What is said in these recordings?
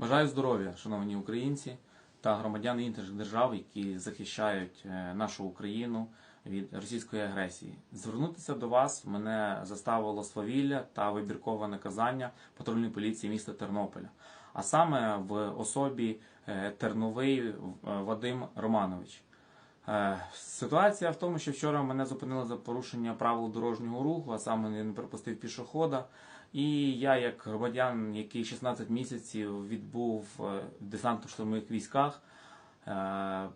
Бажаю здоров'я, шановні українці та громадяни інших держав, які захищають е, нашу Україну від російської агресії. Звернутися до вас мене заставило свавілля та вибіркове наказання патрульної поліції міста Тернополя, а саме в особі е, Терновий е, Вадим Романович. Е, Ситуація в тому, що вчора мене зупинили за порушення правил дорожнього руху, а саме я не пропустив пішохода. І я, як громадян, який 16 місяців відбув е, в десантно-штурмових військах, е,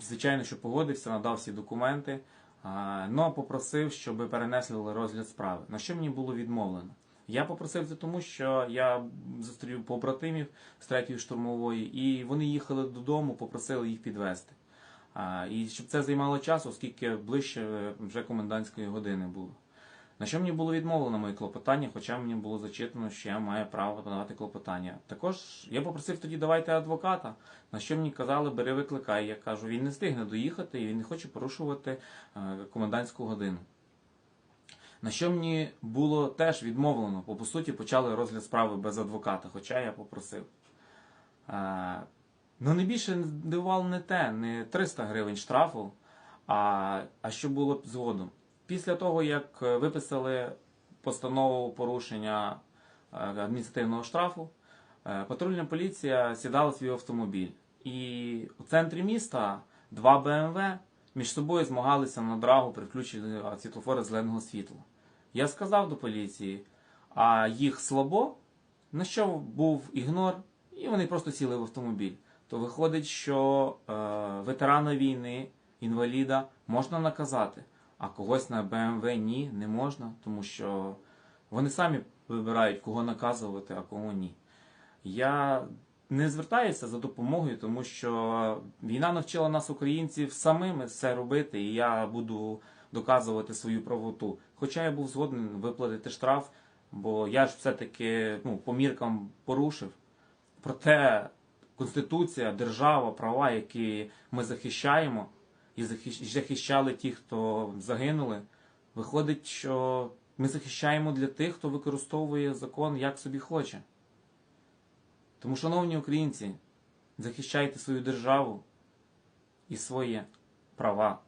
звичайно, що погодився, надав всі документи, але попросив, щоб перенесли розгляд справи. На що мені було відмовлено? Я попросив це тому, що я зустрів побратимів з третьої штурмової, і вони їхали додому, попросили їх підвезти. І щоб це займало час, оскільки ближче е, вже комендантської години було. На що мені було відмовлено моє клопотання, хоча мені було зачитано, що я маю право подавати клопотання. Також я попросив тоді давайте адвоката. На що мені казали, бери викликай. Я кажу, він не встигне доїхати і він не хоче порушувати е, комендантську годину. На що мені було теж відмовлено, бо по суті почали розгляд справи без адвоката, хоча я попросив. Ну, найбільше дивувало не те, не 300 гривень штрафу, а, а що було б згодом. Після того, як е, виписали постанову порушення е, адміністративного штрафу, е, патрульна поліція сідала свій автомобіль. І у центрі міста два БМВ між собою змагалися на драгу, приключили світлофори зеленого світла. Я сказав до поліції, а їх слабо, на що був ігнор, і вони просто сіли в автомобіль. То виходить, що е, ветерана війни, інваліда можна наказати, а когось на БМВ ні, не можна, тому що вони самі вибирають, кого наказувати, а кого ні. Я не звертаюся за допомогою, тому що війна навчила нас, українців, самими все робити, і я буду доказувати свою правоту. Хоча я був згоден виплатити штраф, бо я ж все-таки ну, по міркам порушив. Проте Конституція, держава, права, які ми захищаємо, і захищали ті, хто загинули, виходить, що ми захищаємо для тих, хто використовує закон як собі хоче. Тому, шановні українці, захищайте свою державу і свої права.